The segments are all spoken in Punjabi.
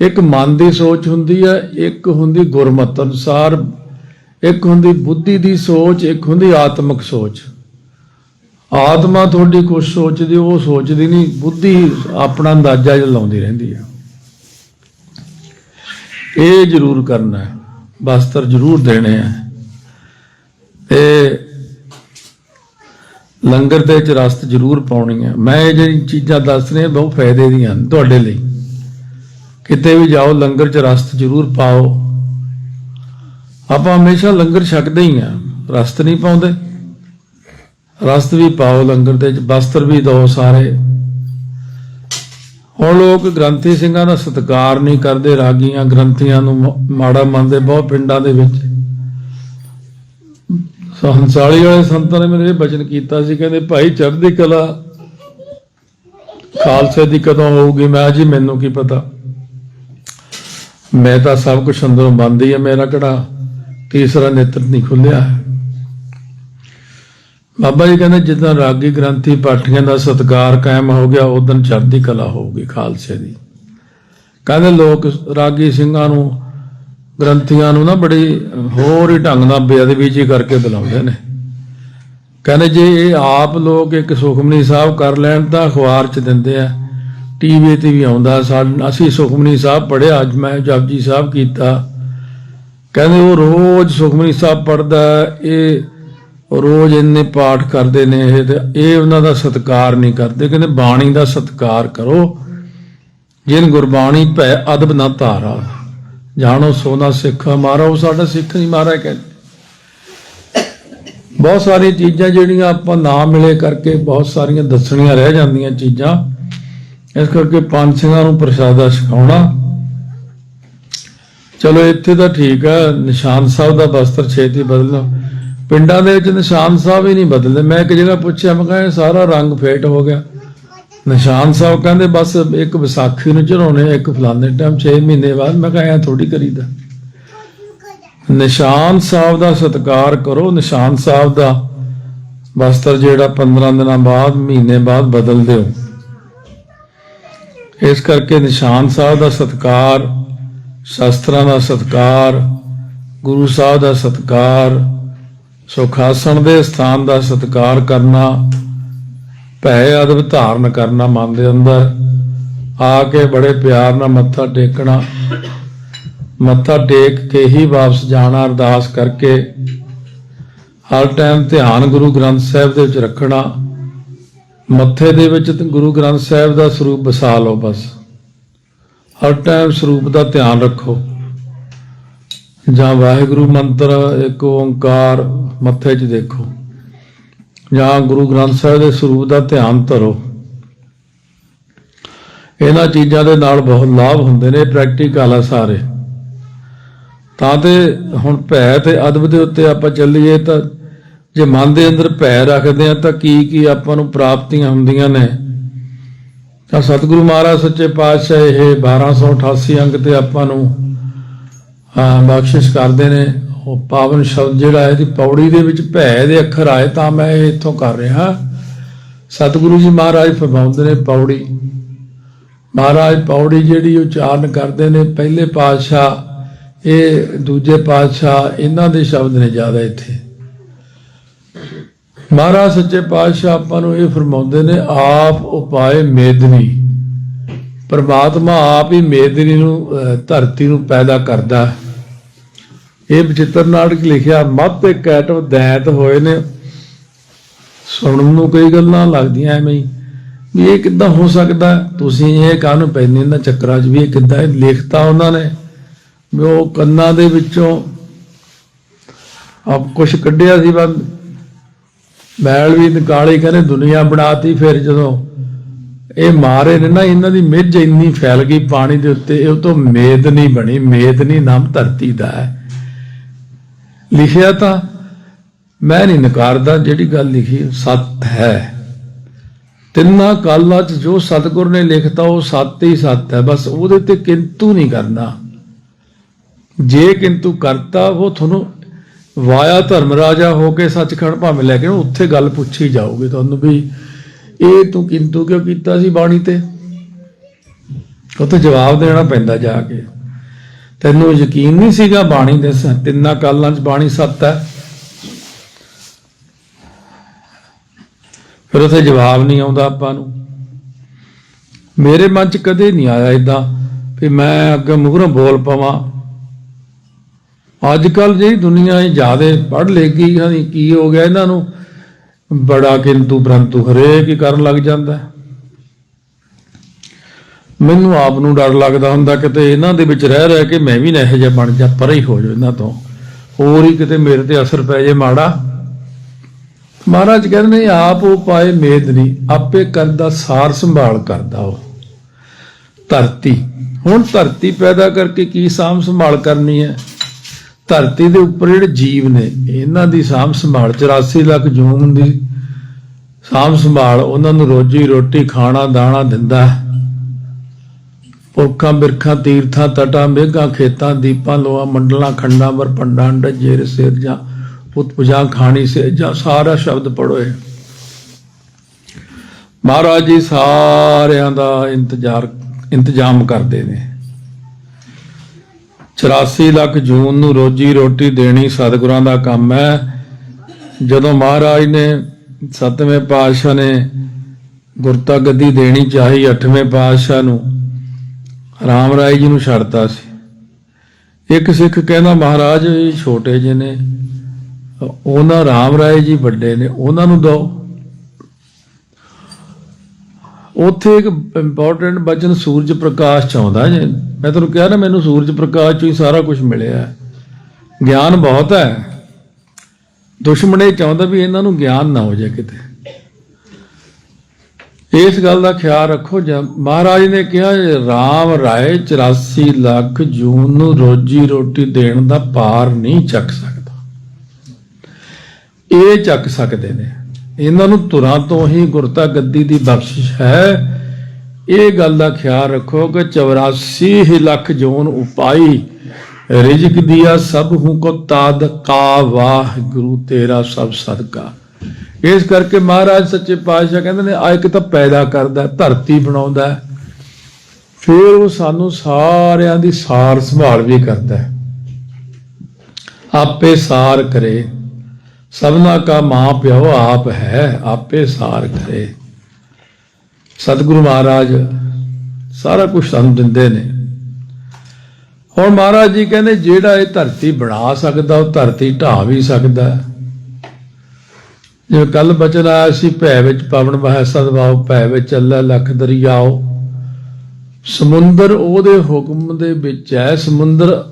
ਇੱਕ ਮਨ ਦੀ ਸੋਚ ਹੁੰਦੀ ਹੈ ਇੱਕ ਹੁੰਦੀ ਗੁਰਮਤ ਅਨੁਸਾਰ, ਇੱਕ ਹੁੰਦੀ ਬੁੱਧੀ ਦੀ ਸੋਚ, ਇੱਕ ਹੁੰਦੀ ਆਤਮਿਕ ਸੋਚ। ਆਤਮਾ ਤੁਹਾਡੀ ਕੁਝ ਸੋਚਦੀ, ਉਹ ਸੋਚਦੀ ਨਹੀਂ, ਬੁੱਧੀ ਆਪਣਾ ਅੰਦਾਜ਼ਾ ਜਿਹਾ ਲਾਉਂਦੀ ਰਹਿੰਦੀ ਹੈ ਇਹ ਜ਼ਰੂਰ ਕਰਨਾ ਹੈ ਬਸਤਰ ਜ਼ਰੂਰ ਦੇਣੇ ਆ। ਤੇ ਲੰਗਰ ਦੇ ਚ ਰਸਤ ਜ਼ਰੂਰ ਪਾਉਣੀ ਹੈ ਮੈਂ ਇਹ ਜਿਹੜੀ ਚੀਜ਼ਾਂ ਦੱਸ ਰਿਹਾ, ਬਹੁਤ ਫਾਇਦੇ ਦੀਆਂ ਹਨ ਤੁਹਾਡੇ ਲਈ। ਕਿਤੇ ਵੀ ਜਾਓ, ਲੰਗਰ ਚ ਰਸਤ ਜ਼ਰੂਰ ਪਾਓ। ਆਪਾਂ ਹਮੇਸ਼ਾ ਲੰਗਰ ਛਕਦੇ ਹੀ ਆ ਰਸਤ ਨਹੀਂ ਪਾਉਂਦੇ। ਰਸਤ ਵੀ ਪਾਓ ਲੰਗਰ ਦੇ ਚ ਬਸਤਰ ਵੀ ਦਿਓ ਸਾਰੇ। ਹੁਣ ਲੋਕ ਗ੍ਰੰਥੀ ਸਿੰਘਾਂ ਦਾ ਸਤਿਕਾਰ ਨਹੀਂ ਕਰਦੇ, ਰਾਗੀਆਂ ਗ੍ਰੰਥੀਆਂ ਨੂੰ ਮਾੜਾ ਮੰਨਦੇ ਬਹੁਤ ਪਿੰਡਾਂ ਦੇ ਵਿੱਚ। ਸੋ ਹੰਸਾਲੀ ਵਾਲੇ ਸੰਤਾਂ ਨੇ ਮੈਨੂੰ ਇਹ ਬਚਨ ਕੀਤਾ ਸੀ, ਕਹਿੰਦੇ, ਭਾਈ ਚੜ੍ਹਦੀ ਕਲਾ ਖਾਲਸੇ ਦੀ ਕਦੋਂ ਹੋਊਗੀ? ਮੈਂ ਜੀ, ਮੈਨੂੰ ਕੀ ਪਤਾ? ਮੈਂ ਤਾਂ ਸਭ ਕੁਝ ਅੰਦਰੋਂ ਬੰਦ ਹੀ ਹੈ ਮੇਰਾ ਕਿਹੜਾ? ਤੀਸਰਾ ਨੇਤਰ ਨਹੀਂ ਖੁੱਲਿਆ। ਬਾਬਾ ਜੀ ਕਹਿੰਦੇ, ਜਿੱਦਾਂ ਰਾਗੀ ਗ੍ਰੰਥੀ ਪਾਠੀਆਂ ਦਾ ਸਤਕਾਰ ਕਾਇਮ ਹੋ ਗਿਆ ਉਦੋਂ ਚੜ੍ਹਦੀ ਕਲਾ ਹੋਊਗੀ ਖਾਲਸੇ ਦੀ। ਕਹਿੰਦੇ ਲੋਕ ਰਾਗੀ ਸਿੰਘਾਂ ਨੂੰ, ਗ੍ਰੰਥੀਆਂ ਨੂੰ ਨਾ ਬੜੀ ਹੋਰ ਹੀ ਢੰਗ ਨਾਲ ਬੇਅਦਬੀ ਜੀ ਕਰਕੇ ਬੁਲਾਉਂਦੇ ਨੇ। ਕਹਿੰਦੇ ਜੇ ਇਹ ਆਪ ਲੋਕ ਇੱਕ ਸੁਖਮਨੀ ਸਾਹਿਬ ਕਰ ਲੈਣ ਤਾਂ ਅਖਬਾਰ 'ਚ ਦਿੰਦੇ ਆ। ਟੀਵੀ ਤੇ ਵੀ ਆਉਂਦਾ। ਸਾ- ਅਸੀਂ ਸੁਖਮਨੀ ਸਾਹਿਬ ਪੜ੍ਹਿਆ, ਅੱਜ ਮੈਂ ਜਪਜੀ ਸਾਹਿਬ ਕੀਤਾ। ਕਹਿੰਦੇ ਉਹ ਰੋਜ਼ ਸੁਖਮਨੀ ਸਾਹਿਬ ਪੜ੍ਹਦਾ ਇਹ ਰੋਜ਼ ਇੰਨੇ ਪਾਠ ਕਰਦੇ ਨੇ ਇਹ ਤੇ ਇਹ ਉਹਨਾਂ ਦਾ ਸਤਿਕਾਰ ਨਹੀਂ ਕਰਦੇ। ਕਹਿੰਦੇ ਬਾਣੀ ਦਾ ਸਤਿਕਾਰ ਕਰੋ। ਜਿਨ ਗੁਰਬਾਣੀ ਭੈ ਅਦਬ ਨਾ ਧਾਰਾ। ਜਾਣੋ ਸੋਨਾ ਸਿੱਖ ਮਾਰਾ ਉਹ ਸਾਡਾ ਸਿੱਖ ਨਹੀਂ ਮਾਰਾ ਕਹਿੰਦੇ। ਬਹੁਤ ਸਾਰੀਆਂ ਚੀਜ਼ਾਂ ਜਿਹੜੀਆਂ ਆਪਾਂ ਨਾ ਮਿਲੇ ਕਰਕੇ ਬਹੁਤ ਸਾਰੀਆਂ ਦੱਸਣੀਆਂ ਰਹਿ ਜਾਂਦੀਆਂ ਚੀਜ਼ਾਂ। ਇਸ ਕਰਕੇ ਪੰਜ ਸਿੰਘਾਂ ਨੂੰ ਪ੍ਰਸ਼ਾਦਾ ਛਕਾਉਣਾ। ਚਲੋ ਇੱਥੇ ਤਾਂ ਠੀਕ ਆ ਨਿਸ਼ਾਨ ਸਾਹਿਬ ਦਾ ਬਸਤਰ ਛੇਤੀ ਬਦਲੋ ਪਿੰਡਾਂ ਦੇ ਵਿੱਚ ਨਿਸ਼ਾਨ ਸਾਹਿਬ ਹੀ ਨਹੀਂ ਬਦਲਦੇ। ਮੈਂ ਇੱਕ ਜਗ੍ਹਾ ਪੁੱਛਿਆ, ਮੈਂ ਕਿਹਾ ਇਹ ਸਾਰਾ ਰੰਗ ਫੇਟ ਹੋ ਗਿਆ। ਨਿਸ਼ਾਨ ਸਾਹਿਬ ਕਹਿੰਦੇ ਬਸ ਇੱਕ ਵਿਸਾਖੀ ਨੂੰ ਚੜਾਉਣੇ ਇੱਕ ਫਲਾਣੇ ਟਾਈਮ 6 ਮਹੀਨੇ ਬਾਅਦ। ਮੈਂ ਕਿਹਾ ਐ ਥੋੜੀ ਕਰੀਦਾ। ਨਿਸ਼ਾਨ ਸਾਹਿਬ ਦਾ ਸਤਿਕਾਰ ਕਰੋ। ਨਿਸ਼ਾਨ ਸਾਹਿਬ ਦਾ ਬਸਤਰ ਜਿਹੜਾ 15 ਦਿਨਾਂ ਬਾਅਦ, ਮਹੀਨੇ ਬਾਅਦ ਬਦਲ ਦਿਓ। ਇਸ ਕਰਕੇ ਨਿਸ਼ਾਨ ਸਾਹਿਬ ਦਾ ਸਤਿਕਾਰ, ਸ਼ਾਸਤਰਾਂ ਦਾ ਸਤਿਕਾਰ, ਗੁਰੂ ਸਾਹਿਬ ਦਾ ਸਤਿਕਾਰ, ਸੁਖਾਸਣ ਦੇ ਸਥਾਨ ਦਾ ਸਤਿਕਾਰ ਕਰਨਾ, ਭੈ ਅਦਬ ਧਾਰਨ ਕਰਨਾ ਮਨ ਦੇ ਅੰਦਰ, ਆ ਕੇ ਬੜੇ ਪਿਆਰ ਨਾਲ ਮੱਥਾ ਟੇਕਣਾ, ਮੱਥਾ ਟੇਕ ਕੇ ਹੀ ਵਾਪਸ ਜਾਣਾ ਅਰਦਾਸ ਕਰਕੇ, ਹਰ ਟਾਈਮ ਧਿਆਨ ਗੁਰੂ ਗ੍ਰੰਥ ਸਾਹਿਬ ਦੇ ਵਿੱਚ ਰੱਖਣਾ ਮੱਥੇ ਦੇ ਵਿੱਚ ਗੁਰੂ ਗ੍ਰੰਥ ਸਾਹਿਬ ਦਾ ਸਰੂਪ ਵਸਾ ਲਓ ਬਸ। ਹਰ ਟਾਈਮ ਸਰੂਪ ਦਾ ਧਿਆਨ ਰੱਖੋ। ਜਾਂ ਵਾਹਿਗੁਰੂ ਮੰਤਰ, ਇੱਕ ਓੰਕਾਰ ਮੱਥੇ 'ਚ ਦੇਖੋ। ਜਾਂ ਗੁਰੂ ਗ੍ਰੰਥ ਸਾਹਿਬ ਦੇ ਸਰੂਪ ਦਾ ਧਿਆਨ ਧਰੋ। ਇਹਨਾਂ ਚੀਜ਼ਾਂ ਦੇ ਨਾਲ ਬਹੁਤ ਲਾਭ ਹੁੰਦੇ ਨੇ ਪ੍ਰੈਕਟੀਕਲ ਆ ਸਾਰੇ। ਤਾਂ ਤੇ ਹੁਣ ਭੈ ਤੇ ਅਦਬ ਦੇ ਉੱਤੇ ਆਪਾਂ ਚੱਲੀਏ ਤਾਂ ਜੇ ਮਨ ਦੇ ਅੰਦਰ ਭੈ ਰੱਖਦੇ ਆ ਤਾਂ ਕੀ ਕੀ ਆਪਾਂ ਨੂੰ ਪ੍ਰਾਪਤੀਆਂ ਹੁੰਦੀਆਂ ਨੇ? ਤਾਂ ਸਤਿਗੁਰੂ ਮਹਾਰਾਜ ਸੱਚੇ ਪਾਤਸ਼ਾਹ ਇਹ 1288 ਅੰਕ ਤੇ ਆਪਾਂ ਨੂੰ ਬਖਸ਼ਿਸ਼ ਕਰਦੇ ਨੇ। ਉਹ ਪਾਵਨ ਸ਼ਬਦ ਜਿਹੜਾ ਹੈ ਦੀ ਪੌੜੀ ਦੇ ਵਿੱਚ ਭੈ ਦੇ ਅੱਖਰ ਆਏ ਤਾਂ ਮੈਂ ਇਹ ਇੱਥੋਂ ਕਰ ਰਿਹਾ। ਸਤਿਗੁਰੂ ਜੀ ਮਹਾਰਾਜ ਫਰਮਾਉਂਦੇ ਨੇ ਪੌੜੀ। ਮਹਾਰਾਜ ਪੌੜੀ ਜਿਹੜੀ ਉਚਾਰਨ ਕਰਦੇ ਨੇ। ਪਹਿਲੇ ਪਾਤਸ਼ਾਹ, ਇਹ ਦੂਜੇ ਪਾਤਸ਼ਾਹ, ਇਹਨਾਂ ਦੇ ਸ਼ਬਦ ਨੇ ਜ਼ਿਆਦਾ ਇੱਥੇ। ਮਹਾਰਾਜ ਸੱਚੇ ਪਾਤਸ਼ਾਹ ਆਪਾਂ ਨੂੰ ਇਹ ਫਰਮਾਉਂਦੇ ਨੇ, ਆਪ ਉਪਾਏ ਮੇਦਨੀ। ਪਰਮਾਤਮਾ ਆਪ ਹੀ ਮੇਦਨੀ ਨੂੰ ਧਰਤੀ ਨੂੰ ਪੈਦਾ ਕਰਦਾ ਇਹ ਬਚਿੱਤਰ ਨਾਟਕ ਲਿਖਿਆ, ਮੱਤ ਇੱਕ ਐਟਮ ਦੈਤ ਹੋਏ ਨੇ। ਸੁਣਨ ਨੂੰ ਕਈ ਗੱਲਾਂ ਲੱਗਦੀਆਂ ਐਵੇਂ ਹੀ, ਵੀ ਇਹ ਕਿੱਦਾਂ ਹੋ ਸਕਦਾ ਤੁਸੀਂ ਇਹ ਕਾਹਨੂੰ ਪੈਂਦੇ ਇਹਨਾਂ ਚੱਕਰਾਂ 'ਚ ਵੀ ਇਹ ਕਿੱਦਾਂ ਇਹ ਲਿਖਤਾ ਉਹਨਾਂ ਨੇ। ਵੀ ਉਹ ਕੰਨਾਂ ਦੇ ਵਿੱਚੋਂ ਆਪ ਕੁਝ ਕੱਢਿਆ ਸੀ ਬਸ ਮੈਲ ਵੀ ਨਿਕਾਲੀ ਕਹਿੰਦੇ ਦੁਨੀਆ ਬਣਾਤੀ, ਫਿਰ ਜਦੋਂ ਇਹ ਮਾਰੇ ਨੇ ਨਾ, ਇਹਨਾਂ ਦੀ ਮਿੱਝ ਇੰਨੀ ਫੈਲ ਗਈ ਪਾਣੀ ਦੇ ਉੱਤੇ, ਇਹ ਤੋਂ ਮੇਦ ਨਹੀਂ ਬਣੀ, ਮੇਦ ਨਹੀਂ, ਨਾਮ ਧਰਤੀ ਦਾ ਹੈ। ਲਿਖਿਆ ਤਾਂ ਮੈਂ ਨਹੀਂ ਨਕਾਰਦਾ ਜਿਹੜੀ ਗੱਲ ਲਿਖੀ, ਸੱਤ ਹੈ। ਤਿੰਨਾਂ ਕਾਲਾਂ 'ਚ ਜੋ ਸਤਿਗੁਰ ਨੇ ਲਿਖਤਾ, ਉਹ ਸੱਤ ਹੀ ਸੱਤ ਹੈ। ਬਸ ਉਹਦੇ ਤੇ ਕਿੰਤੂ ਨਹੀਂ ਕਰਨਾ। ਜੇ ਕਿੰਤੂ ਕਰਤਾ, ਉਹ ਤੁਹਾਨੂੰ ਵਾਇਆ ਧਰਮ ਰਾਜਾ ਹੋ ਕੇ ਸੱਚਖੰਡ ਭਾਵੇਂ ਲੈ ਕੇ ਉੱਥੇ ਗੱਲ ਪੁੱਛੀ ਜਾਊਗੀ ਤੁਹਾਨੂੰ ਵੀ ਇਹ ਤੂੰ ਕਿੰਤੂ ਕਿਉਂ ਕੀਤਾ ਸੀ ਬਾਣੀ ਤੇ? ਉੱਥੇ ਜਵਾਬ ਦੇਣਾ ਪੈਂਦਾ ਜਾ ਕੇ। ਤੈਨੂੰ ਯਕੀਨ ਨਹੀਂ ਸੀਗਾ ਬਾਣੀ ਦੇ ਸ- ਤਿੰਨਾਂ ਕਾਲਾਂ 'ਚ ਬਾਣੀ ਸੱਤ ਹੈ। ਫਿਰ ਉੱਥੇ ਜਵਾਬ ਨਹੀਂ ਆਉਂਦਾ ਆਪਾਂ ਨੂੰ। ਮੇਰੇ ਮਨ 'ਚ ਕਦੇ ਨਹੀਂ ਆਇਆ ਇਦਾਂ ਵੀ ਮੈਂ ਅੱਗੇ ਮੂਹਰੋਂ ਬੋਲ ਪਵਾਂ। ਅੱਜ ਕੱਲ ਜਿਹੜੀ ਦੁਨੀਆ ਇਹ ਜ਼ਿਆਦੇ ਪੜ੍ਹ ਲੇਗੀ ਹਾਂਜੀ ਕੀ ਹੋ ਗਿਆ ਇਹਨਾਂ ਨੂੰ? ਬੜਾ ਕਿੰਤੂ ਪਰੰਤੂ ਹਰੇਕ ਹੀ ਕਰਨ ਲੱਗ ਜਾਂਦਾ ਮੈਨੂੰ ਆਪ ਨੂੰ ਡਰ ਲੱਗਦਾ ਹੁੰਦਾ ਕਿਤੇ ਇਹਨਾਂ ਦੇ ਵਿੱਚ ਰਹਿ ਰਹਿ ਕੇ ਮੈਂ ਵੀ ਨਾ ਇਹੋ ਜਿਹਾ ਬਣ ਜਾ, ਪਰੇ ਹੀ ਹੋ ਜਾ ਇਹਨਾਂ ਤੋਂ। ਹੋਰ ਹੀ ਕਿਤੇ ਮੇਰੇ ਤੇ ਅਸਰ ਪੈ ਜੇ ਮਾੜਾ। ਮਹਾਰਾਜ ਕਹਿੰਦੇ ਨੇ, ਆਪ ਉਹ ਪਾਏ ਮੇਦ ਨਹੀਂ, ਆਪੇ ਕਰਦਾ ਸਾਰ ਸੰਭਾਲ ਕਰਦਾ ਉਹ। ਧਰਤੀ, ਹੁਣ ਧਰਤੀ ਪੈਦਾ ਕਰਕੇ ਕੀ ਸਾਂਭ ਸੰਭਾਲ ਕਰਨੀ ਹੈ? ਧਰਤੀ ਦੇ ਉੱਪਰ ਜਿਹੜੇ ਜੀਵ ਨੇ, ਇਹਨਾਂ ਦੀ ਸਾਂਭ ਸੰਭਾਲ 84 ਲੱਖ ਜੂਨ ਦੀ ਸਾਂਭ ਸੰਭਾਲ, ਉਹਨਾਂ ਨੂੰ ਰੋਜੀ ਰੋਟੀ, ਖਾਣਾ, ਦਾਣਾ ਦਿੰਦਾ ਹੈ। ਪੁਰਖਾਂ ਬਿਰਖਾਂ, ਤੀਰਥਾਂ, ਤਟਾਂ, ਮੇਘਾਂ, ਖੇਤਾਂ, ਦੀਪਾਂ ਲੋਆ ਮੰਡਲਾਂ, ਖੰਡਾਂ ਵਰ ਪੰਡਾਂ ਡਜੇਰ ਪੁੱਤ ਉਤਪੁਜਾ ਖਾਣੀ ਸੇਜਾ ਸਾਰਾ ਸ਼ਬਦ ਪੜੋ ਇਹ। ਮਹਾਰਾਜ ਜੀ ਸਾਰਿਆਂ ਦਾ ਇੰਤਜ਼ਾਰ, ਇੰਤਜ਼ਾਮ ਕਰਦੇ ਨੇ। 84 ਲੱਖ ਜੂਨ ਨੂੰ ਰੋਜੀ ਰੋਟੀ ਦੇਣੀ ਸਤਿਗੁਰਾਂ ਦਾ ਕੰਮ ਹੈ। ਜਦੋਂ ਮਹਾਰਾਜ ਨੇ ਸਤਵੇਂ ਪਾਤਸ਼ਾਹ ਨੇ ਗੁਰਤਾ ਗੱਦੀ ਦੇਣੀ ਚਾਹੀ ਅੱਠਵੇਂ ਪਾਤਸ਼ਾਹ ਨੂੰ, ਰਾਮ ਰਾਏ ਜੀ ਨੂੰ ਛੱਡਤਾ ਸੀ। ਇੱਕ ਸਿੱਖ ਕਹਿੰਦਾ, ਮਹਾਰਾਜ ਇਹ ਛੋਟੇ ਜਿਹੇ ਨੇ, ਉਹਨਾਂ ਰਾਮ ਰਾਏ ਜੀ ਵੱਡੇ ਨੇ, ਉਹਨਾਂ ਨੂੰ ਦੋ ਉੱਥੇ ਇੱਕ ਇੰਪੋਰਟੈਂਟ ਬਚਨ ਸੂਰਜ ਪ੍ਰਕਾਸ਼ ਚ ਆਉਂਦਾ ਜੇ। ਮੈਂ ਤੁਹਾਨੂੰ ਕਿਹਾ ਨਾ, ਮੈਨੂੰ ਸੂਰਜ ਪ੍ਰਕਾਸ਼ ਚੋਂ ਹੀ ਸਾਰਾ ਕੁਝ ਮਿਲਿਆ। ਗਿਆਨ ਬਹੁਤ ਹੈ। ਦੁਸ਼ਮਣ ਇਹ ਚਾਹੁੰਦਾ ਵੀ ਇਹਨਾਂ ਨੂੰ ਗਿਆਨ ਨਾ ਹੋ ਜਾਏ ਕਿਤੇ। ਇਸ ਗੱਲ ਦਾ ਖਿਆਲ ਰੱਖੋ, ਜਾਂ ਮਹਾਰਾਜ ਨੇ ਕਿਹਾ, ਰਾਮ ਰਾਏ 84 ਲੱਖ ਜੂਨ ਨੂੰ ਰੋਜੀ ਰੋਟੀ ਦੇਣ ਦਾ ਪਾਰ ਨਹੀਂ ਚੱਕ ਸਕਦਾ। ਇਹ ਚੱਕ ਸਕਦੇ ਨੇ। ਇਹਨਾਂ ਨੂੰ ਧੁਰਾਂ ਤੋਂ ਹੀ ਗੁਰਤਾ ਗੱਦੀ ਦੀ ਬਖਸ਼ਿਸ਼ ਹੈ। ਇਹ ਗੱਲ ਦਾ ਖਿਆਲ ਰੱਖੋ ਕਿ 84 ਲੱਖ ਜੂਨ ਉਪਾਈ ਰਿਜਕ ਦਿਆ ਸਭ ਹੂੰ ਕੋ ਤਾਦ ਕਾ ਤੇਰਾ ਸਭ ਸਦਕਾ। ਇਸ ਕਰਕੇ ਮਹਾਰਾਜ ਸੱਚੇ ਪਾਤਸ਼ਾਹ ਕਹਿੰਦੇ ਨੇ ਆ ਇੱਕ ਤਾਂ ਪੈਦਾ ਕਰਦਾ, ਧਰਤੀ ਬਣਾਉਂਦਾ ਫਿਰ ਉਹ ਸਾਨੂੰ ਸਾਰਿਆਂ ਦੀ ਸਾਰ ਸੰਭਾਲ ਵੀ ਕਰਦਾ ਆਪੇ ਸਾਰ ਕਰੇ। ਸਭਨਾ ਕਾ ਮਾਂ ਪਿਓ ਆਪ ਹੈ, ਆਪੇ ਸਾਰ ਕਰੇ। ਸਤਿਗੁਰੂ ਮਹਾਰਾਜ ਸਾਰਾ ਕੁਝ ਸਾਨੂੰ ਦਿੰਦੇ ਨੇ। ਹੁਣ ਮਹਾਰਾਜ ਜੀ ਕਹਿੰਦੇ, ਜਿਹੜਾ ਇਹ ਧਰਤੀ ਬਣਾ ਸਕਦਾ, ਉਹ ਧਰਤੀ ਢਾ ਵੀ ਸਕਦਾ। ਹੈ ਜਿਵੇਂ ਕੱਲ ਬਚਨ ਆਇਆ ਸੀ, ਭੈ ਵਿੱਚ ਪਵਨ ਵਹਿ ਸਦਵਾਉ ਭੈ ਵਿੱਚ ਚੱਲੇ ਲੱਖ ਦਰਿਆਓ। ਸਮੁੰਦਰ ਉਹਦੇ ਹੁਕਮ ਦੇ ਵਿੱਚ ਹੈ, ਸਮੁੰਦਰ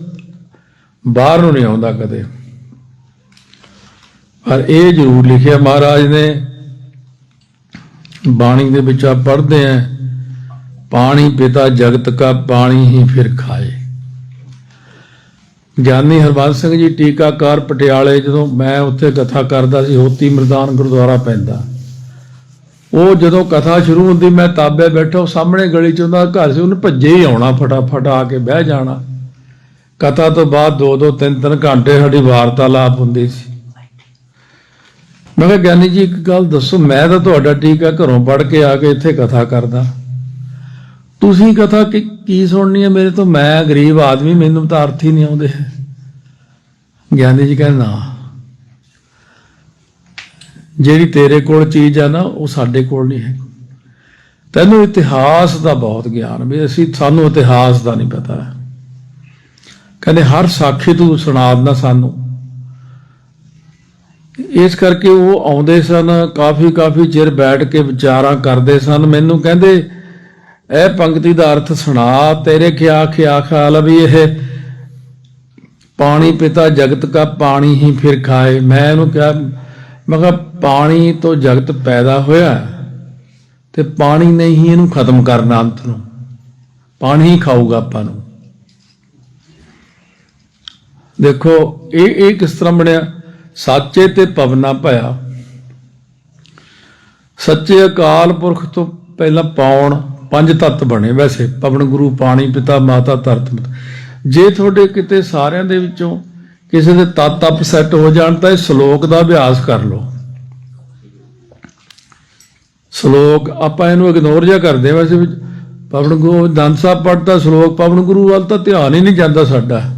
ਬਾਹਰ ਨੂੰ ਨਹੀਂ ਆਉਂਦਾ ਕਦੇ। ਪਰ ਇਹ ਜ਼ਰੂਰ ਲਿਖਿਆ ਮਹਾਰਾਜ ਨੇ, ਬਾਣੀ ਦੇ ਵਿੱਚ ਆ ਪੜ੍ਹਦੇ ਆ, ਪਾਣੀ ਪਿਤਾ ਜਗਤ ਕਾ ਪਾਣੀ ਹੀ ਫਿਰ ਖਾਏ। ਗਿਆਨੀ ਹਰਬੰਸ ਸਿੰਘ ਜੀ ਟੀਕਾਕਾਰ ਪਟਿਆਲੇ, ਜਦੋਂ ਮੈਂ ਉੱਥੇ ਕਥਾ ਕਰਦਾ ਸੀ, ਹੋਤੀ ਮਰਦਾਨ ਗੁਰਦੁਆਰਾ ਪੈਂਦਾ। ਉਹ ਜਦੋਂ ਕਥਾ ਸ਼ੁਰੂ ਹੁੰਦੀ, ਮੈਂ ਤਾਬੇ ਬੈਠਾ, ਉਹ ਸਾਹਮਣੇ ਗਲੀ ਚ ਉਹਦਾ ਘਰ ਸੀ, ਉਹਨੇ ਭੱਜੇ ਹੀ ਆਉਣਾ ਫਟਾਫਟ, ਆ ਕੇ ਬਹਿ ਜਾਣਾ। ਕਥਾ ਤੋਂ ਬਾਅਦ 2-2 3-3 ਘੰਟੇ ਸਾਡੀ ਵਾਰਤਾਲਾਪ ਹੁੰਦੀ ਸੀ। ਮੈਂ ਕਿਹਾ, ਗਿਆਨੀ ਜੀ, ਇੱਕ ਗੱਲ ਦੱਸੋ, ਮੈਂ ਤਾਂ ਤੁਹਾਡਾ ਟੀਕਾ ਘਰੋਂ ਪੜ ਕੇ ਆ ਕੇ ਇੱਥੇ ਕਥਾ ਕਰਦਾ। ਤੁਸੀਂ ਕਥਾ ਕੀ ਸੁਣਨੀ ਹੈ ਮੇਰੇ ਤੋਂ ਮੈਂ ਗਰੀਬ ਆਦਮੀ, ਮੈਨੂੰ ਤਾਂ ਅਰਥ ਹੀ ਨਹੀਂ ਆਉਂਦੇ। ਗਿਆਨੀ ਜੀ ਕਹਿੰਦਾ, ਨਾ। ਜਿਹੜੀ ਤੇਰੇ ਕੋਲ ਚੀਜ਼ ਆ ਨਾ, ਉਹ ਸਾਡੇ ਕੋਲ ਨਹੀਂ ਹੈ। ਤੈਨੂੰ ਇਤਿਹਾਸ ਦਾ ਬਹੁਤ ਗਿਆਨ ਵੀ, ਅਸੀਂ, ਸਾਨੂੰ ਇਤਿਹਾਸ ਦਾ ਨਹੀਂ ਪਤਾ। ਕਹਿੰਦੇ, ਹਰ ਸਾਖੀ ਤੂੰ ਸੁਣਾ ਦਿੰਦਾ ਸਾਨੂੰ। ਇਸ ਕਰਕੇ ਉਹ ਆਉਂਦੇ ਸਨ, ਕਾਫੀ ਕਾਫੀ ਚਿਰ ਬੈਠ ਕੇ ਵਿਚਾਰਾਂ ਕਰਦੇ ਸਨ। ਮੈਨੂੰ ਕਹਿੰਦੇ, ਇਹ ਪੰਕਤੀ ਦਾ ਅਰਥ ਸੁਣਾ, ਤੇਰੇ ਖਿਆ ਖਿਆ ਖਿਆਲ ਆ ਵੀ ਇਹ ਪਾਣੀ ਪਿਤਾ ਜਗਤ ਕਾ ਪਾਣੀ ਹੀ ਫਿਰ ਖਾਏ। ਮੈਂ ਇਹਨੂੰ ਕਿਹਾ, ਮੈਂ ਕਿਹਾ, ਪਾਣੀ ਤੋਂ ਜਗਤ ਪੈਦਾ ਹੋਇਆ ਤੇ ਪਾਣੀ ਨੇ ਹੀ ਇਹਨੂੰ ਖਤਮ ਕਰਨਾ ਅੰਤ ਨੂੰ। ਪਾਣੀ ਹੀ ਖਾਊਗਾ ਆਪਾਂ ਨੂੰ। ਦੇਖੋ, ਇਹ ਇਹ ਕਿਸ ਤਰ੍ਹਾਂ ਬਣਿਆ? ਸਾਚੇ ਤੇ ਪਵਨਾ ਭਇਆ। ਸੱਚੇ ਅਕਾਲ ਪੁਰਖ ਤੋਂ ਪਹਿਲਾਂ ਪਾਉਣ ਪੰਜ ਤੱਤ ਬਣੇ। ਵੈਸੇ ਪਵਨ ਗੁਰੂ, ਪਾਣੀ ਪਿਤਾ, ਮਾਤਾ, ਧਰਤ ਜੇ ਤੁਹਾਡੇ ਕਿਤੇ ਸਾਰਿਆਂ ਦੇ ਵਿੱਚੋਂ ਕਿਸੇ ਦੇ ਤੱਤ ਅਪਸੈਟ ਹੋ ਜਾਣ, ਤਾਂ ਇਹ ਸ਼ਲੋਕ ਦਾ ਅਭਿਆਸ ਕਰ ਲਓ। ਸ਼ਲੋਕ ਆਪਾਂ ਇਹਨੂੰ ਇਗਨੋਰ ਜਿਹਾ ਕਰਦੇ ਹਾਂ। ਵੈਸੇ ਵੀ ਪਵਨ ਗੁਰੂ ਦੰਦ ਸਾਹਿਬ ਪੜਦਾ ਸ਼ਲੋਕ ਪਵਨ ਗੁਰੂ ਵੱਲ ਤਾਂ ਧਿਆਨ ਹੀ ਨਹੀਂ ਜਾਂਦਾ ਸਾਡਾ।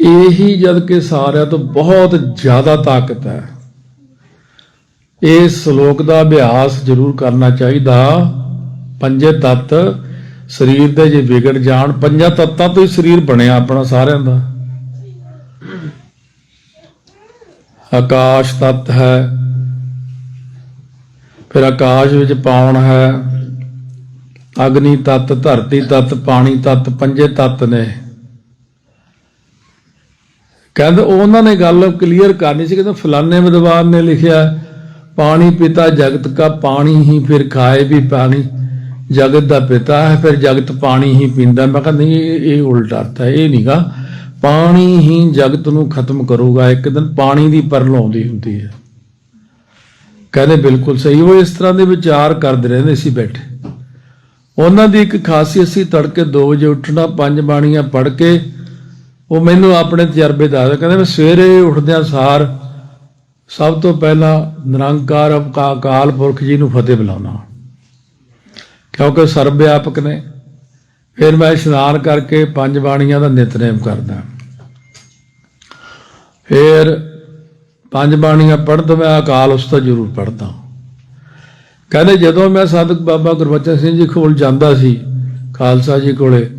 ਇਹੀ ਜਦ ਕਿ ਸਾਰਿਆਂ ਤੋਂ ਬਹੁਤ ਜ਼ਿਆਦਾ ਤਾਕਤ ਹੈ। ਇਹ ਸ਼ਲੋਕ ਦਾ ਅਭਿਆਸ ਜ਼ਰੂਰ ਕਰਨਾ ਚਾਹੀਦਾ। ਪੰਜੇ ਤੱਤ, ਸਰੀਰ ਦੇ ਜੇ ਵਿਗੜ ਜਾਣ, ਪੰਜਾਂ ਤੱਤਾਂ ਤੋਂ ਹੀ ਸਰੀਰ ਬਣਿਆ ਆਪਣਾ ਸਾਰਿਆਂ ਦਾ। ਆਕਾਸ਼ ਤੱਤ ਹੈ। ਫਿਰ ਆਕਾਸ਼ ਵਿੱਚ ਪਾਉਣ ਹੈ। ਅਗਨੀ ਤੱਤ, ਧਰਤੀ ਤੱਤ, ਪਾਣੀ ਤੱਤ, ਪੰਜੇ ਤੱਤ ਨੇ। ਕਹਿੰਦੇ ਉਹਨਾਂ ਨੇ ਗੱਲ ਕਲੀਅਰ ਕਰਨੀ ਸੀ, ਕਹਿੰਦੇ ਫਲਾਣੇ ਵਿਦਵਾਨ ਨੇ ਲਿਖਿਆ, ਪਾਣੀ ਪਿਤਾ ਜਗਤ का ਪਾਣੀ ਹੀ ਫਿਰ ਖਾਏ ਵੀ ਪਾਣੀ। ਜਗਤ ਦਾ ਪਿਤਾ ਹੈ, ਫਿਰ ਜਗਤ ਪਾਣੀ ਹੀ ਪੀਂਦਾ। ਮੈਂ ਕਹਿੰਦਾ ਨਹੀਂ, ਇਹ ਇਹ ਉਲਟਾ ਅਰਥ ਹੈ, ਇਹ ਨਹੀਂਗਾ ਪਾਣੀ ਹੀ ਜਗਤ ਨੂੰ ਖਤਮ ਕਰੂਗਾ, ਇੱਕ ਦਿਨ ਪਾਣੀ ਦੀ ਪਰਲ ਆਉਂਦੀ ਹੁੰਦੀ ਹੈ। ਕਹਿੰਦੇ ਬਿਲਕੁਲ ਸਹੀ, ਉਹ ਇਸ ਤਰ੍ਹਾਂ ਦੇ ਵਿਚਾਰ ਕਰਦੇ ਰਹਿੰਦੇ ਸੀ ਬੈਠੇ। ਉਹਨਾਂ ਦੀ ਇੱਕ ਖਾਸੀਅਤ ਸੀ, ਤੜਕੇ 2 ਵਜੇ ਉੱਠਣਾ, ਪੰਜ ਬਾਣੀਆਂ ਪੜ੍ਹ ਕੇ ਉਹ ਮੈਨੂੰ ਆਪਣੇ ਤਜਰਬੇ ਦੱਸਦਾ, ਕਹਿੰਦੇ ਮੈਂ ਸਵੇਰੇ ਉੱਠਦਿਆਂ ਸਾਰ ਸਭ ਤੋਂ ਪਹਿਲਾਂ ਨਿਰੰਕਾਰ ਅਕਾ- ਅਕਾਲ ਪੁਰਖ ਜੀ ਨੂੰ ਫਤਿਹ ਬੁਲਾਉਣਾ ਕਿਉਂਕਿ ਸਰਬ ਵਿਆਪਕ ਨੇ, ਫਿਰ ਮੈਂ ਇਸ਼ਨਾਨ ਕਰਕੇ ਪੰਜ ਬਾਣੀਆਂ ਦਾ ਨਿਤਨੇਮ ਕਰਦਾ ਫਿਰ ਪੰਜ ਬਾਣੀਆਂ ਪੜ੍ਹਦ ਮੈਂ ਅਕਾਲ ਉਸਤਤ ਜ਼ਰੂਰ ਪੜ੍ਹਦਾ ਕਹਿੰਦੇ ਜਦੋਂ ਮੈਂ ਸਾਧਕ ਬਾਬਾ ਗੁਰਬਚਨ ਸਿੰਘ ਜੀ ਕੋਲ ਜਾਂਦਾ ਸੀ, ਖਾਲਸਾ ਜੀ ਕੋਲੇ,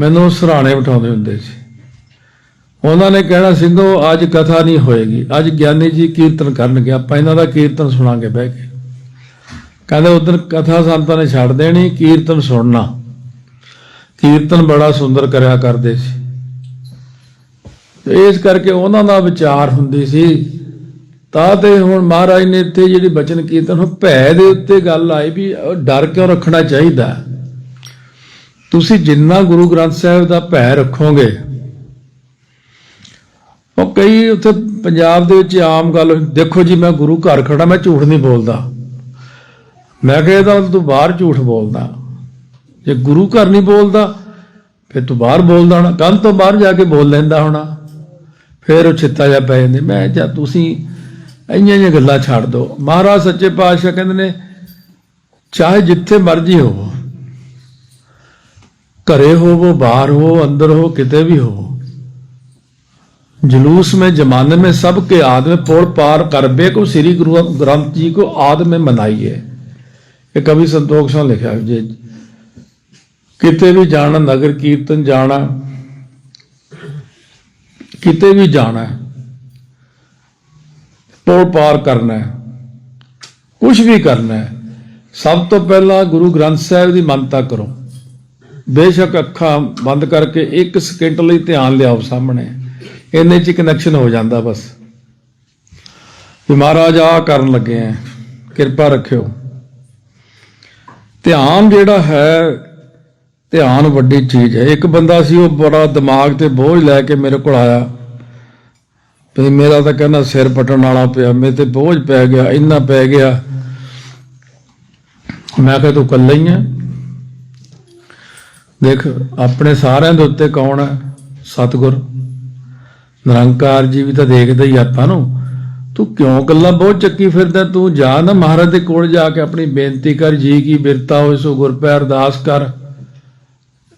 ਮੈਨੂੰ ਸਰਾਣੇ ਬਿਠਾਉਂਦੇ ਹੁੰਦੇ ਸੀ। ਉਹਨਾਂ ਨੇ ਕਹਿਣਾ ਸਿੰਘੋ ਅੱਜ ਕਥਾ ਨਹੀਂ ਹੋਏਗੀ। ਅੱਜ ਗਿਆਨੀ ਜੀ ਕੀਰਤਨ ਕਰਨਗੇ। ਆਪਾਂ ਇਹਨਾਂ ਦਾ ਕੀਰਤਨ ਸੁਣਾਂਗੇ ਬਹਿ ਕੇ। ਕਹਿੰਦੇ ਉਦੋਂ ਕਥਾ ਸੰਤਾਂ ਨੇ ਛੱਡ ਦੇਣੀ, ਕੀਰਤਨ ਸੁਣਨਾ। ਕੀਰਤਨ ਬੜਾ ਸੁੰਦਰ ਕਰਿਆ ਕਰਦੇ ਸੀ। ਤੇ ਇਸ ਕਰਕੇ ਉਹਨਾਂ ਦਾ ਵਿਚਾਰ ਹੁੰਦੀ ਸੀ, ਤਾਂ ਤੇ ਹੁਣ ਮਹਾਰਾਜ ਨੇ ਇੱਥੇ ਜਿਹੜੀ ਬਚਨ ਕੀਰਤਨ, ਉਹ ਭੈ ਦੇ ਉੱਤੇ ਗੱਲ ਆਈ ਵੀ ਉਹ ਡਰ ਕਿਉਂ ਰੱਖਣਾ ਚਾਹੀਦਾ? ਤੁਸੀਂ ਜਿੰਨਾ ਗੁਰੂ ਗ੍ਰੰਥ ਸਾਹਿਬ ਦਾ ਭੈ ਰੱਖੋਗੇ ਉਹ ਕਈ ਉੱਥੇ ਪੰਜਾਬ ਦੇ ਵਿੱਚ ਆਮ ਗੱਲ ਦੇਖੋ ਜੀ, ਮੈਂ ਗੁਰੂ ਘਰ ਖੜਾ ਮੈਂ ਝੂਠ ਨਹੀਂ ਬੋਲਦਾ। ਮੈਂ ਕਿਹਾ ਤੂੰ ਬਾਹਰ ਝੂਠ ਬੋਲਦਾ। ਜੇ ਗੁਰੂ ਘਰ ਨਹੀਂ ਬੋਲਦਾ, ਫਿਰ ਤੂੰ ਬਾਹਰ ਬੋਲਦਾ ਹੋਣਾ ਕੰਨ ਤੋਂ ਬਾਹਰ ਜਾ ਕੇ ਬੋਲ ਲੈਂਦਾ ਹੋਣਾ। ਫਿਰ ਉਹ ਚਿੱਤਾ ਜਾ ਪੈ ਜਾਂਦੇ, ਮੈਂ ਜਾਂ ਤੁਸੀਂ ਇੰਨੀਆਂ ਜਿਹੀਆਂ ਗੱਲਾਂ ਛੱਡ ਦਿਓ। ਮਹਾਰਾਜ ਸੱਚੇ ਪਾਤਸ਼ਾਹ ਕਹਿੰਦੇ ਨੇ, ਚਾਹੇ ਜਿੱਥੇ ਮਰਜ਼ੀ ਹੋਵੋ, ਘਰੇ ਹੋਵੋ, ਬਾਹਰ ਹੋਵੋ, ਅੰਦਰ ਹੋ ਕਿਤੇ ਵੀ ਹੋਵੋ जुलूस में जमाने में सबके आद में पोड़ पार करबे को श्री गुरु ग्रंथ जी को आद में मनाइए ये कवि संतोख सिंह लिखा है जी किते भी जाना नगर कीर्तन जाना किते भी जाना है पोड़ पार करना है कुछ भी करना है ਸਭ ਤੋਂ ਪਹਿਲਾਂ ਗੁਰੂ ਗ੍ਰੰਥ ਸਾਹਿਬ ਦੀ ਮੰਨਤਾ ਕਰੋ ਬੇਸ਼ੱਕ ਅੱਖਾਂ ਬੰਦ ਕਰਕੇ 1 ਸਕਿੰਟ ਲਈ ਧਿਆਨ ਲਿਆਓ ਸਾਹਮਣੇ ਇਹਨੇ ਚ ਕਨੈਕਸ਼ਨ ਹੋ ਜਾਂਦਾ ਬਸ। ਵੀ ਮਹਾਰਾਜ ਆ ਕਰਨ ਲੱਗੇ ਆ ਕਿਰਪਾ ਰੱਖਿਓ। ਧਿਆਨ ਜਿਹੜਾ ਹੈ, ਧਿਆਨ ਵੱਡੀ ਚੀਜ਼ ਹੈ। ਇੱਕ ਬੰਦਾ ਸੀ, ਉਹ ਬੜਾ ਦਿਮਾਗ ਤੇ ਬੋਝ ਲੈ ਕੇ ਮੇਰੇ ਕੋਲ ਆਇਆ। ਵੀ ਮੇਰਾ ਤਾਂ ਕਹਿੰਦਾ ਸਿਰ ਪਟਣ ਵਾਲਾ ਪਿਆ, ਮੇਰੇ ਤੇ ਬੋਝ ਪੈ ਗਿਆ, ਇੰਨਾ ਪੈ ਗਿਆ। ਮੈਂ ਕਿਹਾ, ਤੂੰ ਇਕੱਲਾ ਹੀ ਹੈ ਦੇਖ, ਆਪਣੇ ਸਾਰਿਆਂ ਦੇ ਉੱਤੇ ਕੌਣ ਹੈ? ਸਤਿਗੁਰ। ਨਿਰੰਕਾਰ ਜੀ ਵੀ ਤਾਂ ਦੇਖਦਾ ਹੀ ਆਪਾਂ ਨੂੰ। ਤੂੰ ਕਿਉਂ ਗੱਲਾਂ ਬਹੁਤ ਚੱਕੀ ਫਿਰਦਾ? ਤੂੰ ਜਾ ਨਾ ਮਹਾਰਾਜ ਦੇ ਕੋਲ ਜਾ ਕੇ ਆਪਣੀ ਬੇਨਤੀ ਕਰ, ਜੀ ਕੀ ਬਿਰਤਾ ਹੋਏ ਸੋ ਗੁਰ ਪੈ ਅਰਦਾਸ ਕਰ।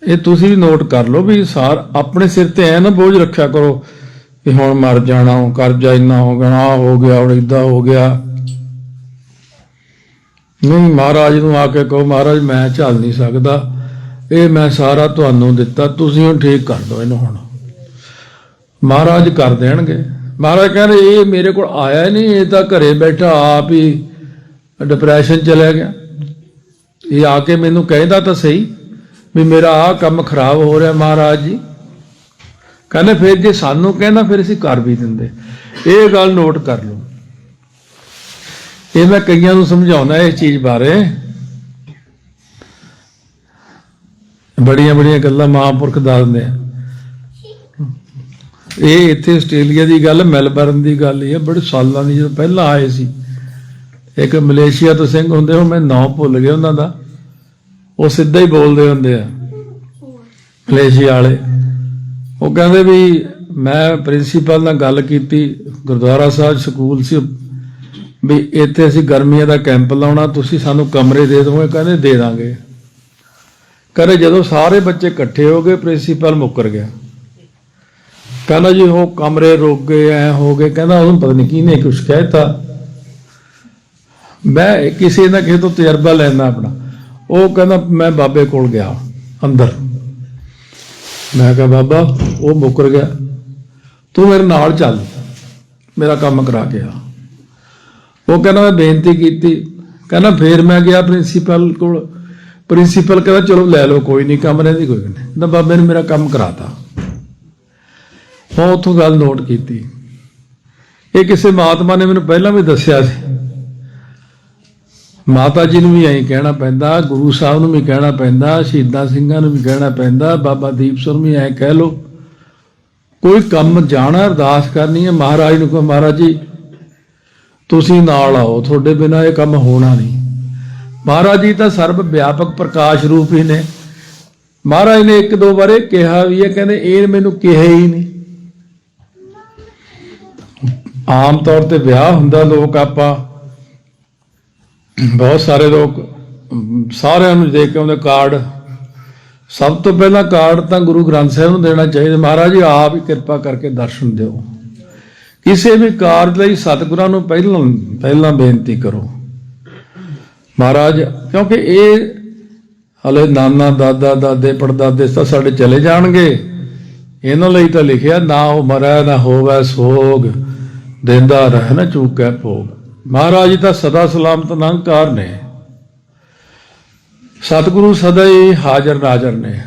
ਇਹ ਤੁਸੀਂ ਵੀ ਨੋਟ ਕਰ ਲਓ ਵੀ ਸਾਰ ਆਪਣੇ ਸਿਰ ਤੇ ਐ ਨਾ ਬੋਝ ਰੱਖਿਆ ਕਰੋ ਵੀ ਹੁਣ ਮਰ ਜਾਣਾ ਕਰਜ਼ਾ ਇੰਨਾ ਹੋ ਗਿਆ, ਆਹ ਹੋ ਗਿਆ, ਹੁਣ ਇਦਾਂ ਹੋ ਗਿਆ। ਨਹੀਂ, ਮਹਾਰਾਜ ਨੂੰ ਆ ਕੇ ਕਹੋ, ਮਹਾਰਾਜ ਮੈਂ ਝੱਲ ਨਹੀਂ ਸਕਦਾ। ਇਹ ਮੈਂ ਸਾਰਾ ਤੁਹਾਨੂੰ ਦਿੱਤਾ, ਤੁਸੀਂ ਹੁਣ ਠੀਕ ਕਰ ਦਿਓ ਇਹਨੂੰ ਹੁਣ। ਮਹਾਰਾਜ ਕਰ ਦੇਣਗੇ। ਮਹਾਰਾਜ ਕਹਿੰਦੇ, ਇਹ ਮੇਰੇ ਕੋਲ ਆਇਆ ਨਹੀਂ, ਇਹ ਤਾਂ ਘਰੇ ਬੈਠਾ, ਆਪ ਹੀ ਡਿਪਰੈਸ਼ਨ ਚਲਾ ਗਿਆ। ਇਹ ਆ ਕੇ ਮੈਨੂੰ ਕਹਿੰਦਾ ਤਾਂ ਸਹੀ, ਵੀ ਮੇਰਾ ਆਹ ਕੰਮ ਖਰਾਬ ਹੋ ਰਿਹਾ ਮਹਾਰਾਜ ਜੀ। ਕਹਿੰਦੇ, ਫਿਰ ਜੇ ਸਾਨੂੰ ਕਹਿੰਦਾ, ਫਿਰ ਅਸੀਂ ਕਰ ਵੀ ਦਿੰਦੇ। ਇਹ ਗੱਲ ਨੋਟ ਕਰ ਲਓ। ਇਹ ਮੈਂ ਕਈਆਂ ਨੂੰ ਸਮਝਾਉਣਾ ਇਸ ਚੀਜ਼ ਬਾਰੇ। ਬੜੀਆਂ ਬੜੀਆਂ ਗੱਲਾਂ ਮਹਾਂਪੁਰਖ ਦੱਸਦੇ ਆ। ਇਹ ਇੱਥੇ ਆਸਟ੍ਰੇਲੀਆ ਦੀ ਗੱਲ, ਮੈਲਬਰਨ ਦੀ ਗੱਲ ਹੀ ਹੈ ਬੜੇ ਸਾਲਾਂ ਦੀ ਜਦੋਂ ਪਹਿਲਾਂ ਆਏ ਸੀ। ਇੱਕ ਮਲੇਸ਼ੀਆ ਤੋਂ ਸਿੰਘ ਹੁੰਦੇ ਉਹ ਮੈਂ ਨਾਂ ਭੁੱਲ ਗਿਆ ਉਹਨਾਂ ਦਾ। ਉਹ ਸਿੱਧਾ ਹੀ ਬੋਲਦੇ ਹੁੰਦੇ ਆ। ਮਲੇਸ਼ੀਆ ਵਾਲੇ। ਉਹ ਕਹਿੰਦੇ ਵੀ ਮੈਂ ਪ੍ਰਿੰਸੀਪਲ ਨਾਲ ਗੱਲ ਕੀਤੀ, ਗੁਰਦੁਆਰਾ ਸਾਹਿਬ ਸਕੂਲ ਸੀ। ਵੀ ਇੱਥੇ ਅਸੀਂ ਗਰਮੀਆਂ ਦਾ ਕੈਂਪ ਲਾਉਣਾ, ਤੁਸੀਂ ਸਾਨੂੰ ਕਮਰੇ ਦੇ ਦਿਓਗੇ, ਕਹਿੰਦੇ ਦੇ ਦਾਂਗੇ। ਕਹਿੰਦੇ ਜਦੋਂ ਸਾਰੇ ਬੱਚੇ ਇਕੱਠੇ ਹੋ ਗਏ, ਪ੍ਰਿੰਸੀਪਲ ਮੁੱਕਰ ਗਿਆ। ਕਹਿੰਦਾ ਜੀ ਉਹ ਕਮਰੇ ਰੁਕ ਗਏ, ਐ ਹੋ ਗਏ। ਕਹਿੰਦਾ ਉਹਨੂੰ ਪਤਾ ਨਹੀਂ ਕਿਹਨੇ ਕੁਛ ਕਹਿਤਾ। ਮੈਂ ਕਿਸੇ ਨਾ ਕਿਸੇ ਤੋਂ ਤਜਰਬਾ ਲੈਣਾ ਆਪਣਾ। ਉਹ ਕਹਿੰਦਾ, ਮੈਂ ਬਾਬੇ ਕੋਲ ਗਿਆ, ਅੰਦਰ। ਮੈਂ ਕਿਹਾ, ਬਾਬਾ, ਉਹ ਮੁੱਕਰ ਗਿਆ। ਤੂੰ ਮੇਰੇ ਨਾਲ ਚੱਲ। ਮੇਰਾ ਕੰਮ ਕਰਾ ਕੇ ਆ। ਉਹ ਕਹਿੰਦਾ, ਮੈਂ ਬੇਨਤੀ ਕੀਤੀ। ਕਹਿੰਦਾ, ਫੇਰ ਮੈਂ ਗਿਆ ਪ੍ਰਿੰਸੀਪਲ ਕੋਲ। ਪ੍ਰਿੰਸੀਪਲ ਕਹਿੰਦਾ, ਚਲੋ ਲੈ ਲਓ, ਕੋਈ ਨਹੀਂ ਕਮਰੇ ਦੀ ਕੋਈ ਨਹੀਂ। ਕਹਿੰਦਾ, ਬਾਬੇ ਨੇ ਮੇਰਾ ਕੰਮ ਕਰਾਤਾ। ਮੈਂ ਉੱਥੋਂ ਗੱਲ ਨੋਟ ਕੀਤੀ। ਇਹ ਕਿਸੇ ਮਹਾਤਮਾ ਨੇ ਮੈਨੂੰ ਪਹਿਲਾਂ ਵੀ ਦੱਸਿਆ ਸੀ। ਮਾਤਾ ਜੀ ਨੂੰ ਵੀ ਐਂ ਕਹਿਣਾ ਪੈਂਦਾ, ਗੁਰੂ ਸਾਹਿਬ ਨੂੰ ਵੀ ਕਹਿਣਾ ਪੈਂਦਾ, ਸ਼ਹੀਦਾਂ ਸਿੰਘਾਂ ਨੂੰ ਵੀ ਕਹਿਣਾ ਪੈਂਦਾ, ਬਾਬਾ ਦੀਪ ਸਿੰਘ ਵੀ ਐਂ ਕਹਿ ਲੋ ਕੋਈ ਕੰਮ ਜਾਣਾ ਅਰਦਾਸ ਕਰਨੀ ਹੈ, ਮਹਾਰਾਜ ਨੂੰ ਕਹੋ, ਮਹਾਰਾਜ ਜੀ, ਤੁਸੀਂ ਨਾਲ ਆਓ, ਤੁਹਾਡੇ ਬਿਨਾ ਇਹ ਕੰਮ ਹੋਣਾ ਨਹੀਂ। ਮਹਾਰਾਜ ਜੀ ਤਾਂ ਸਰਬ ਵਿਆਪਕ ਪ੍ਰਕਾਸ਼ ਰੂਪ ਹੀ ਨੇ। ਮਹਾਰਾਜ ਨੇ ਇੱਕ ਦੋ ਵਾਰ ਕਿਹਾ ਵੀ ਇਹ ਕਹਿੰਦੇ, ਇਹ ਮੈਨੂੰ ਕਿਹਾ ਹੀ ਨਹੀਂ। ਆਮ ਤੌਰ ਤੇ ਵਿਆਹ ਹੁੰਦਾ ਲੋਕ ਆਪਾਂ, ਬਹੁਤ ਸਾਰੇ ਲੋਕ, ਸਾਰਿਆਂ ਨੂੰ ਦੇ ਕੇ ਆਉਂਦੇ ਕਾਰਡ, ਸਭ ਤੋਂ ਪਹਿਲਾਂ ਕਾਰਡ ਤਾਂ ਗੁਰੂ ਗ੍ਰੰਥ ਸਾਹਿਬ ਨੂੰ ਦੇਣਾ ਚਾਹੀਦਾ, ਮਹਾਰਾਜ ਜੀ ਆਪ ਹੀ ਕਿਰਪਾ ਕਰਕੇ ਦਰਸ਼ਨ ਦਿਓ। ਕਿਸੇ ਵੀ ਕਾਰਜ ਲਈ ਸਤਿਗੁਰਾਂ ਨੂੰ ਪਹਿਲਾਂ ਪਹਿਲਾਂ ਬੇਨਤੀ ਕਰੋ। ਮਹਾਰਾਜ, ਕਿਉਂਕਿ ਇਹ, ਹਲੇ ਨਾਨਾ, ਦਾਦਾ, ਦਾਦੇ, ਪੜਦਾਦੇ ਤਾਂ ਸਾਡੇ ਚਲੇ ਜਾਣਗੇ। ਇਹਨਾਂ ਲਈ ਤਾਂ ਲਿਖਿਆ, ਨਾ ਉਹ ਮਰੈ ਨਾ ਹੋਵੇ ਸੋਗ। ਦਿੰਦਾ ਰਹਿ ਨਾ ਚੂਕੈ ਭੋਗ। ਮਹਾਰਾਜ ਜੀ ਤਾਂ ਸਦਾ ਸਲਾਮਤ ਨਿਰੰਕਾਰ ਨੇ। ਸਤਿਗੁਰੂ ਸਦਾ ਹੀ ਹਾਜ਼ਰ ਨਾਜ਼ਰ ਨੇ।